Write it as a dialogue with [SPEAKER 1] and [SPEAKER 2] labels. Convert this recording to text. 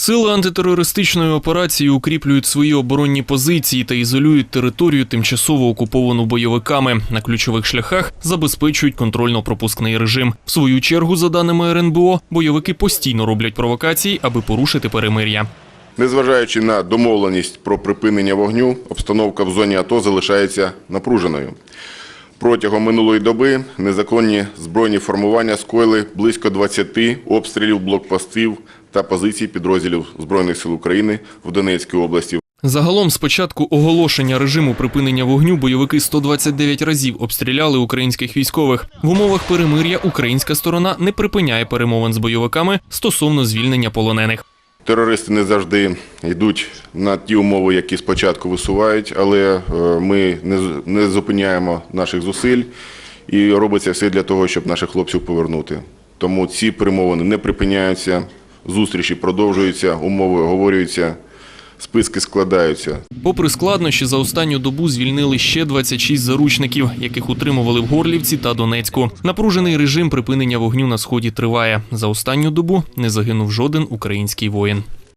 [SPEAKER 1] Сили антитерористичної операції укріплюють свої оборонні позиції та ізолюють територію, тимчасово окуповану бойовиками. На ключових шляхах забезпечують контрольно-пропускний режим. В свою чергу, за даними РНБО, бойовики постійно роблять провокації, аби порушити перемир'я.
[SPEAKER 2] Незважаючи на домовленість про припинення вогню, обстановка в зоні АТО залишається напруженою. Протягом минулої доби незаконні збройні формування скоїли близько 20 обстрілів блокпостів та позицій підрозділів Збройних сил України в Донецькій області.
[SPEAKER 1] Загалом, з початку оголошення режиму припинення вогню, бойовики 129 разів обстріляли українських військових. В умовах перемир'я українська сторона не припиняє перемовин з бойовиками стосовно звільнення полонених.
[SPEAKER 2] Терористи не завжди йдуть на ті умови, які спочатку висувають, але е, ми не зупиняємо наших зусиль і робиться все для того, щоб наших хлопців повернути. Тому ці перемовини не припиняються, зустрічі продовжуються, умови оговорюються, списки складаються.
[SPEAKER 1] Попри складнощі, за останню добу звільнили ще 26 заручників, яких утримували в Горлівці та Донецьку. Напружений режим припинення вогню на сході триває. За останню добу не загинув жоден український воїн.